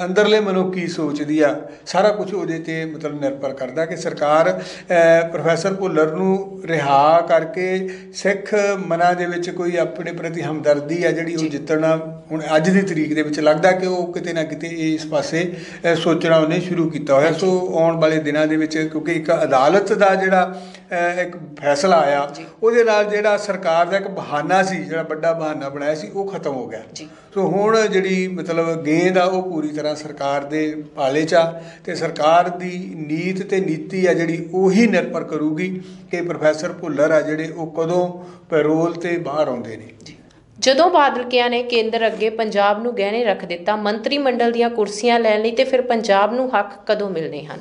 ਅੰਦਰਲੇ ਮਨੋਂ ਕੀ ਸੋਚਦੀ ਆ ਸਾਰਾ ਕੁਝ ਉਹਦੇ ਤੇ ਮਤਲਬ ਨਿਰਭਰ ਕਰਦਾ ਕਿ ਸਰਕਾਰ ਪ੍ਰੋਫੈਸਰ ਭੁੱਲਰ ਨੂੰ ਰਿਹਾ ਕਰਕੇ ਸਿੱਖ ਮਨਾਂ ਦੇ ਵਿੱਚ ਕੋਈ ਆਪਣੇ ਪ੍ਰਤੀ ਹਮਦਰਦੀ ਆ ਜਿਹੜੀ ਉਹ। ਜਿੱਤਣਾ ਹੁਣ ਅੱਜ ਦੀ ਤਰੀਕ ਦੇ ਵਿੱਚ ਲੱਗਦਾ ਕਿ ਉਹ ਕਿਤੇ ਨਾ ਕਿਤੇ ਇਸ ਪਾਸੇ ਸੋਚਣਾ ਉਹਨੇ ਸ਼ੁਰੂ ਕੀਤਾ ਹੋਇਆ। ਸੋ ਆਉਣ ਵਾਲੇ ਦਿਨਾਂ ਦੇ ਵਿੱਚ ਕਿਉਂਕਿ ਇੱਕ ਅਦਾਲਤ ਦਾ ਜਿਹੜਾ ਇੱਕ ਫੈਸਲਾ ਆਇਆ। ਉਹਦੇ ਨਾਲ ਜਿਹੜਾ ਸਰਕਾਰ ਦਾ ਇੱਕ ਬਹਾਨਾ ਸੀ ਜਿਹੜਾ ਵੱਡਾ ਬਹਾਨਾ ਬਣਾਇਆ ਸੀ ਉਹ ਖਤਮ ਹੋ ਗਿਆ। ਸੋ ਹੁਣ ਜਿਹੜੀ ਮਤਲਬ ਗੇਂਦ ਆ ਉਹ ਪੂਰੀ ਤਰ੍ਹਾਂ ਸਰਕਾਰ ਦੇ ਪਾਲੇ 'ਚ ਆ ਤੇ ਸਰਕਾਰ ਦੀ ਨੀਤ ਤੇ ਨੀਤੀ ਆ ਜਿਹੜੀ ਉਹੀ ਨਿਰਭਰ ਕਰੂਗੀ ਕਿ ਪ੍ਰੋਫੈਸਰ ਭੁੱਲਰ ਆ ਜਿਹੜੇ ਉਹ ਕਦੋਂ ਪੈਰੋਲ ਤੇ ਬਾਹਰ ਆਉਂਦੇ ਨੇ। ਜਦੋਂ ਬਾਦਲਕਿਆਂ ਨੇ ਕੇਂਦਰ ਅੱਗੇ ਪੰਜਾਬ ਨੂੰ ਗਹਿਣੇ ਰੱਖ ਦਿੱਤਾ ਮੰਤਰੀ ਮੰਡਲ ਦੀਆਂ ਕੁਰਸੀਆਂ ਲੈਣ ਲਈ ਤੇ ਫਿਰ ਪੰਜਾਬ ਨੂੰ ਹੱਕ ਕਦੋਂ ਮਿਲਣੇ ਹਨ?